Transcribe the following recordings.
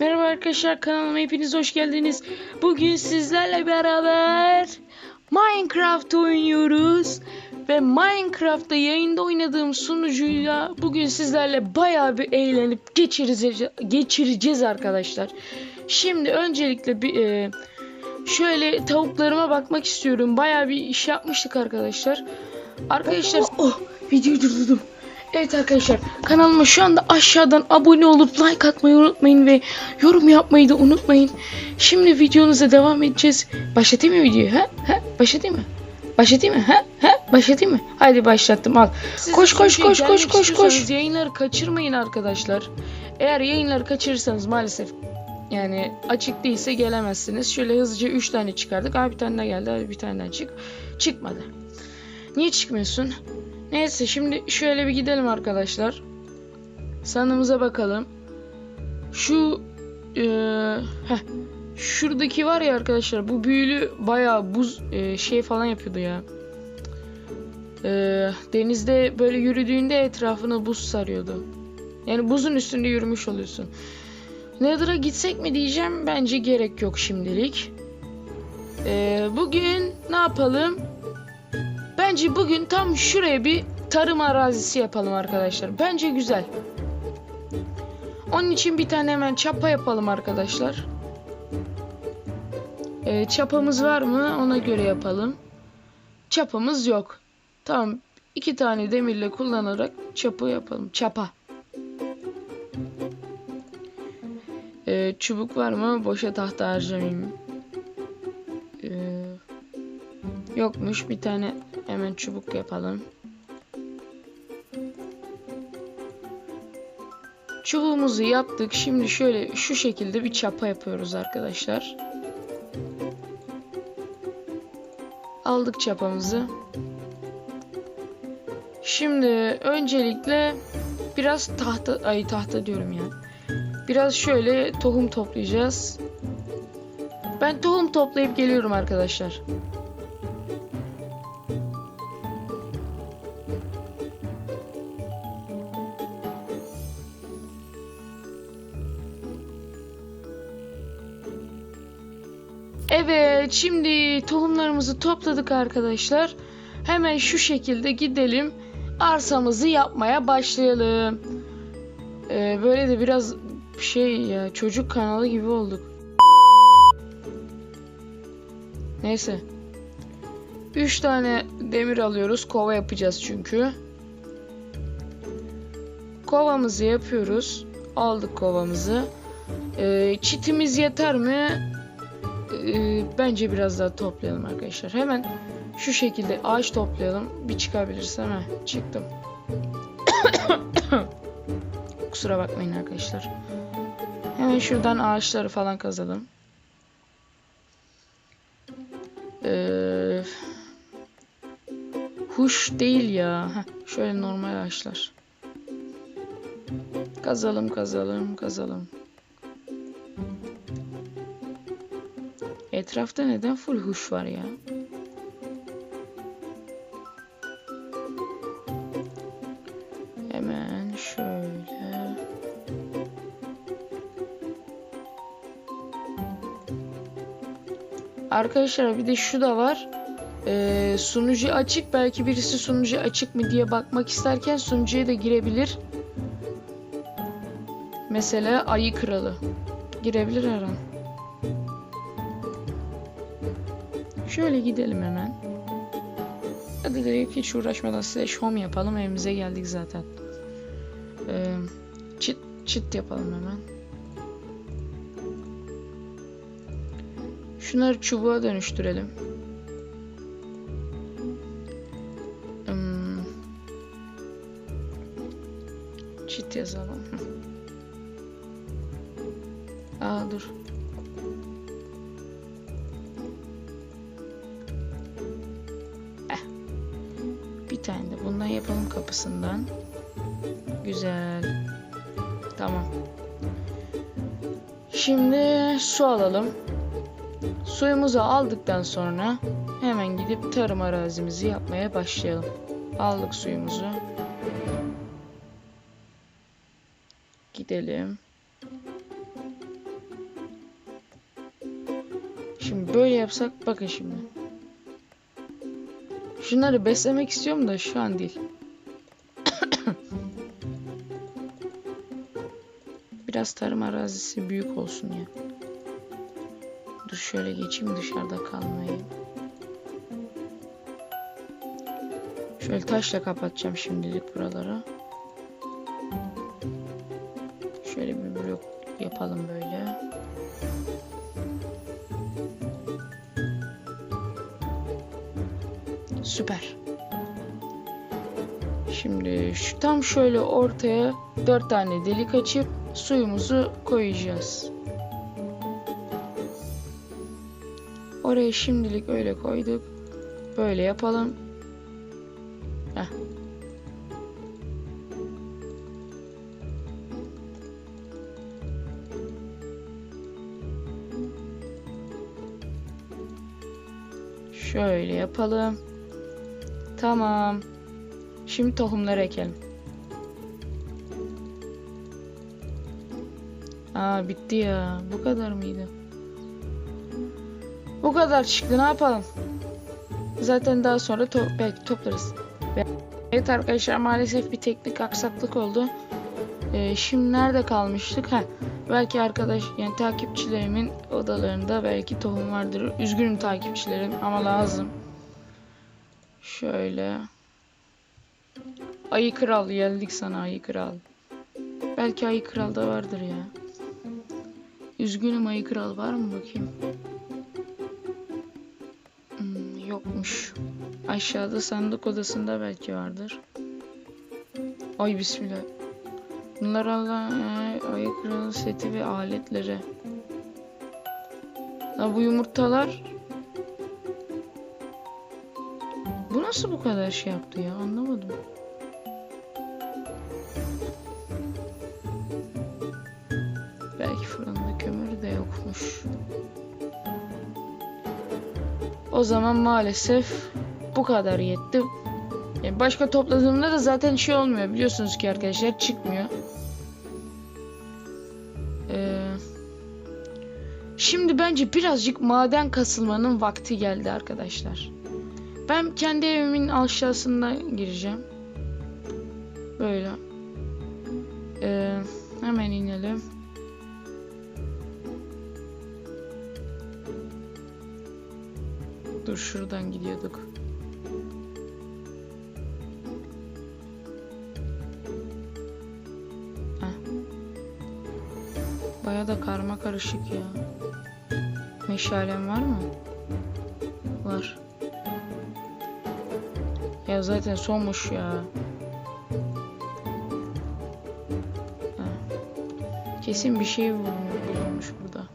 Merhaba arkadaşlar kanalıma hepiniz hoş geldiniz. Bugün sizlerle beraber Minecraft oynuyoruz. Ve Minecraft'ta yayında oynadığım sunucuyla bugün sizlerle bayağı bir eğlenip geçireceğiz, geçireceğiz arkadaşlar. Şimdi öncelikle bir e, şöyle tavuklarıma bakmak istiyorum. Bayağı bir iş yapmıştık arkadaşlar. Arkadaşlar oh, oh videoyu durdurdum. Evet arkadaşlar kanalıma şu anda aşağıdan abone olup like atmayı unutmayın ve yorum yapmayı da unutmayın. Şimdi videomuza devam edeceğiz. Başlatayım mı videoyu? Ha? Ha? Başlatayım mı? Başlatayım mı? Ha? Ha? Başlatayım mı? Hadi başlattım al. koş koş koş koş koş koş. Yayınları kaçırmayın arkadaşlar. Eğer yayınları kaçırırsanız maalesef yani açık değilse gelemezsiniz. Şöyle hızlıca 3 tane çıkardık. Abi bir tane daha geldi. Abi bir tane daha çık. Çıkmadı. Niye çıkmıyorsun? Neyse şimdi şöyle bir gidelim arkadaşlar. Sanımıza bakalım. Şu eee, heh, şuradaki var ya arkadaşlar bu büyülü bayağı buz eee, şey falan yapıyordu ya. Eee, denizde böyle yürüdüğünde etrafını buz sarıyordu. Yani buzun üstünde yürümüş oluyorsun. Nether'a gitsek mi diyeceğim. Bence gerek yok şimdilik. Eee, bugün ne yapalım? Bence bugün tam şuraya bir tarım arazisi yapalım arkadaşlar. Bence güzel. Onun için bir tane hemen çapa yapalım arkadaşlar. Ee, çapamız var mı? Ona göre yapalım. Çapamız yok. Tamam. iki tane demirle kullanarak çapı yapalım. Çapa. Ee, çubuk var mı? Boşa tahta harcamayayım. Ee, yokmuş. Bir tane Hemen çubuk yapalım. Çubuğumuzu yaptık. Şimdi şöyle şu şekilde bir çapa yapıyoruz arkadaşlar. Aldık çapamızı. Şimdi öncelikle biraz tahta ay tahta diyorum ya. Biraz şöyle tohum toplayacağız. Ben tohum toplayıp geliyorum arkadaşlar. Evet, şimdi tohumlarımızı topladık arkadaşlar. Hemen şu şekilde gidelim. Arsamızı yapmaya başlayalım. Ee, böyle de biraz şey ya çocuk kanalı gibi olduk. Neyse. 3 tane demir alıyoruz. Kova yapacağız çünkü. Kovamızı yapıyoruz. Aldık kovamızı. Ee, çitimiz yeter mi? Ee, bence biraz daha toplayalım arkadaşlar. Hemen şu şekilde ağaç toplayalım. Bir çıkabilirsem. Heh, çıktım. Kusura bakmayın arkadaşlar. Hemen şuradan ağaçları falan kazalım. Ee, huş değil ya. Heh, şöyle normal ağaçlar. Kazalım kazalım kazalım. Etrafta neden full huş var ya? Hemen şöyle. Arkadaşlar bir de şu da var. Ee, sunucu açık. Belki birisi sunucu açık mı diye bakmak isterken sunucuya da girebilir. Mesela ayı kralı. Girebilir her an. Şöyle gidelim hemen. Hadi dedik hiç uğraşmadan slash home yapalım. Evimize geldik zaten. Ee, çit, çit yapalım hemen. Şunları çubuğa dönüştürelim. Hmm. Çit yazalım. Aa dur. Bir tane de bundan yapalım kapısından. Güzel. Tamam. Şimdi su alalım. Suyumuzu aldıktan sonra hemen gidip tarım arazimizi yapmaya başlayalım. Aldık suyumuzu. Gidelim. Şimdi böyle yapsak bakın şimdi. Şunları beslemek istiyorum da şu an değil. Biraz tarım arazisi büyük olsun ya. Dur şöyle geçeyim dışarıda kalmayayım. Şöyle taşla kapatacağım şimdilik buraları. Şöyle bir blok yapalım böyle. Süper. Şimdi şu tam şöyle ortaya dört tane delik açıp suyumuzu koyacağız. Oraya şimdilik öyle koyduk. Böyle yapalım. Heh. Şöyle yapalım. Tamam. Şimdi tohumları ekelim. Aa bitti ya. Bu kadar mıydı? Bu kadar çıktı. Ne yapalım? Zaten daha sonra to belki toplarız. Ve- Evet arkadaşlar maalesef bir teknik aksaklık oldu. Ee, şimdi nerede kalmıştık? Ha, belki arkadaş yani takipçilerimin odalarında belki tohum vardır. Üzgünüm takipçilerim ama lazım. Şöyle. Ayı kral geldik sana ayı kral. Belki ayı kral da vardır ya. Üzgünüm ayı kral var mı bakayım. Hmm, yokmuş. Aşağıda sandık odasında belki vardır. Ay bismillah. Bunlar Allah e, ayı kralı seti ve aletleri. La bu yumurtalar nasıl bu kadar şey yaptı ya anlamadım. Belki fırında kömür de yokmuş. O zaman maalesef bu kadar yetti. Yani başka topladığımda da zaten şey olmuyor biliyorsunuz ki arkadaşlar çıkmıyor. Ee, şimdi bence birazcık maden kasılmanın vakti geldi arkadaşlar. Ben kendi evimin aşağısına gireceğim. Böyle. Ee, hemen inelim. Dur şuradan gidiyorduk. Baya da karma karışık ya. Meşalem var mı? Var. Ya zaten sonmuş ya. Kesin bir şey bulun- bulunmuş burada.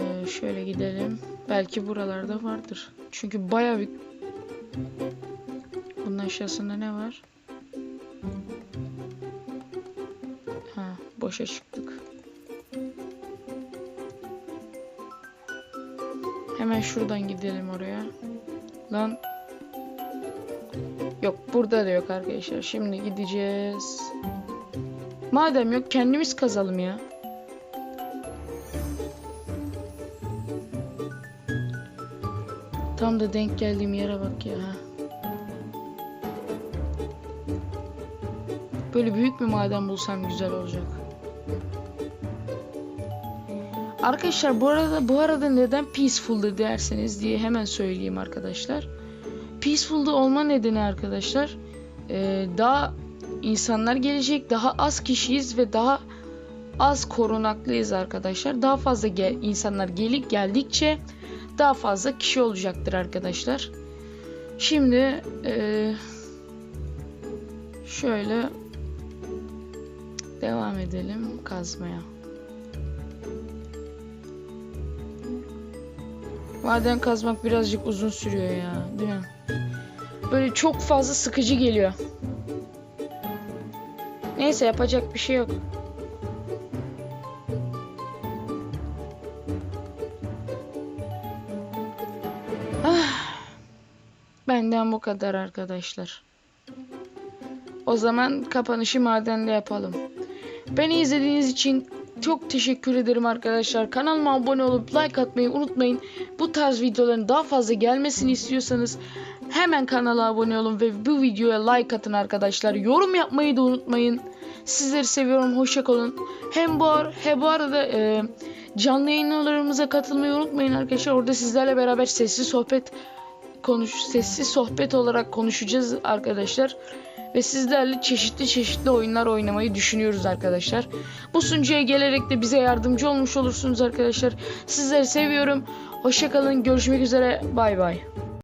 Ee, şöyle gidelim. Belki buralarda vardır. Çünkü baya bir... Bunun aşağısında ne var? Ha, boşa çıktık. Hemen şuradan gidelim oraya. Lan. Yok burada da yok arkadaşlar. Şimdi gideceğiz. Madem yok kendimiz kazalım ya. Tam da denk geldiğim yere bak ya. Böyle büyük bir maden bulsam güzel olacak. Arkadaşlar bu arada bu arada neden peaceful'dı derseniz diye hemen söyleyeyim arkadaşlar. Peaceful'da olma nedeni arkadaşlar e, daha insanlar gelecek, daha az kişiyiz ve daha az korunaklıyız arkadaşlar. Daha fazla gel- insanlar gelip geldikçe daha fazla kişi olacaktır arkadaşlar. Şimdi e, şöyle devam edelim kazmaya. Maden kazmak birazcık uzun sürüyor ya, değil mi? Böyle çok fazla sıkıcı geliyor. Neyse yapacak bir şey yok. Ah, benden bu kadar arkadaşlar. O zaman kapanışı madende yapalım. Beni izlediğiniz için çok teşekkür ederim arkadaşlar. Kanalıma abone olup like atmayı unutmayın. Bu tarz videoların daha fazla gelmesini istiyorsanız hemen kanala abone olun ve bu videoya like atın arkadaşlar. Yorum yapmayı da unutmayın. Sizleri seviyorum. Hoşça kalın. Hem bu, ar- he bu arada e, canlı yayınlarımıza katılmayı unutmayın arkadaşlar. Orada sizlerle beraber sessiz sohbet konuş sessiz sohbet olarak konuşacağız arkadaşlar. Ve sizlerle çeşitli çeşitli oyunlar oynamayı düşünüyoruz arkadaşlar. Bu sunucuya gelerek de bize yardımcı olmuş olursunuz arkadaşlar. Sizleri seviyorum. Hoşça kalın. Görüşmek üzere. Bay bay.